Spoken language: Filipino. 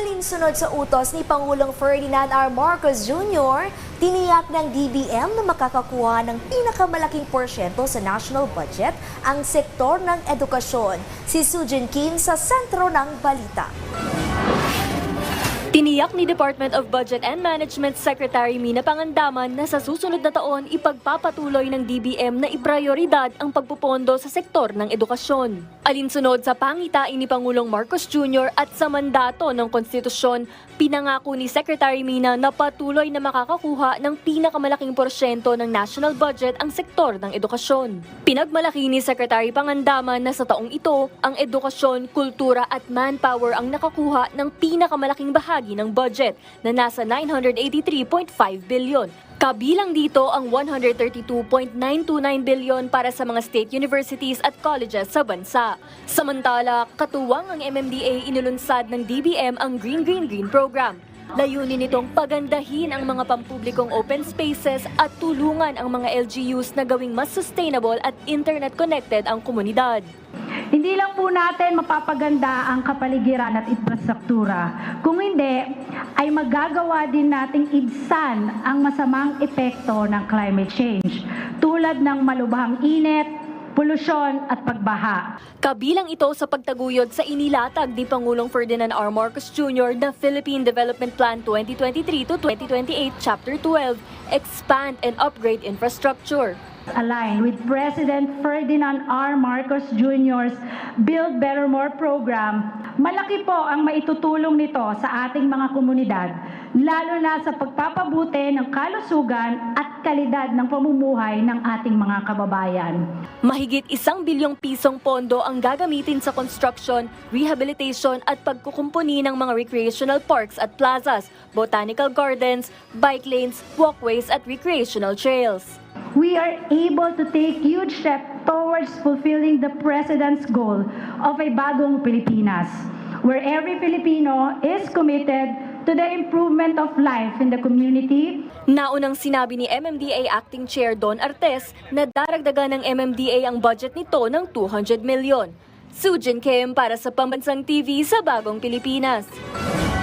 Alinsunod sa utos ni Pangulong Ferdinand R. Marcos Jr., tiniyak ng DBM na makakakuha ng pinakamalaking porsyento sa national budget ang sektor ng edukasyon. Si Sujin Kim sa sentro ng balita. Tiniyak ni Department of Budget and Management Secretary Mina Pangandaman na sa susunod na taon ipagpapatuloy ng DBM na iprioridad ang pagpupondo sa sektor ng edukasyon. Alinsunod sa pangitain ni Pangulong Marcos Jr. at sa mandato ng konstitusyon, pinangako ni Secretary Mina na patuloy na makakakuha ng pinakamalaking porsyento ng national budget ang sektor ng edukasyon. Pinagmalaki ni Secretary Pangandaman na sa taong ito, ang edukasyon, kultura at manpower ang nakakuha ng pinakamalaking bahagi ng budget na nasa 983.5 billion. Kabilang dito ang 132.929 billion para sa mga state universities at colleges sa bansa. Samantala, katuwang ang MMDA inulunsad ng DBM ang Green Green Green program. Layunin nitong pagandahin ang mga pampublikong open spaces at tulungan ang mga LGUs na gawing mas sustainable at internet-connected ang komunidad. Hindi lang po natin mapapaganda ang kapaligiran at infrastruktura. Kung hindi, ay magagawa din nating ibsan ang masamang epekto ng climate change tulad ng malubhang init, polusyon at pagbaha. Kabilang ito sa pagtaguyod sa inilatag ni Pangulong Ferdinand R. Marcos Jr. na Philippine Development Plan 2023 to 2028 Chapter 12, Expand and Upgrade Infrastructure. Aligned with President Ferdinand R. Marcos Jr.'s Build Better More program, malaki po ang maitutulong nito sa ating mga komunidad, lalo na sa pagpapabuti ng kalusugan at kalidad ng pamumuhay ng ating mga kababayan. Mahigit isang bilyong pisong pondo ang gagamitin sa construction, rehabilitation at pagkukumpuni ng mga recreational parks at plazas, botanical gardens, bike lanes, walkways at recreational trails. We are able to take huge steps towards fulfilling the President's goal of a bagong Pilipinas, where every Filipino is committed to the improvement of life in the community, Naunang sinabi ni MMDA Acting Chair Don Artes na daragdagan ng MMDA ang budget nito ng 200 milyon. Sujin Kim para sa Pambansang TV sa Bagong Pilipinas.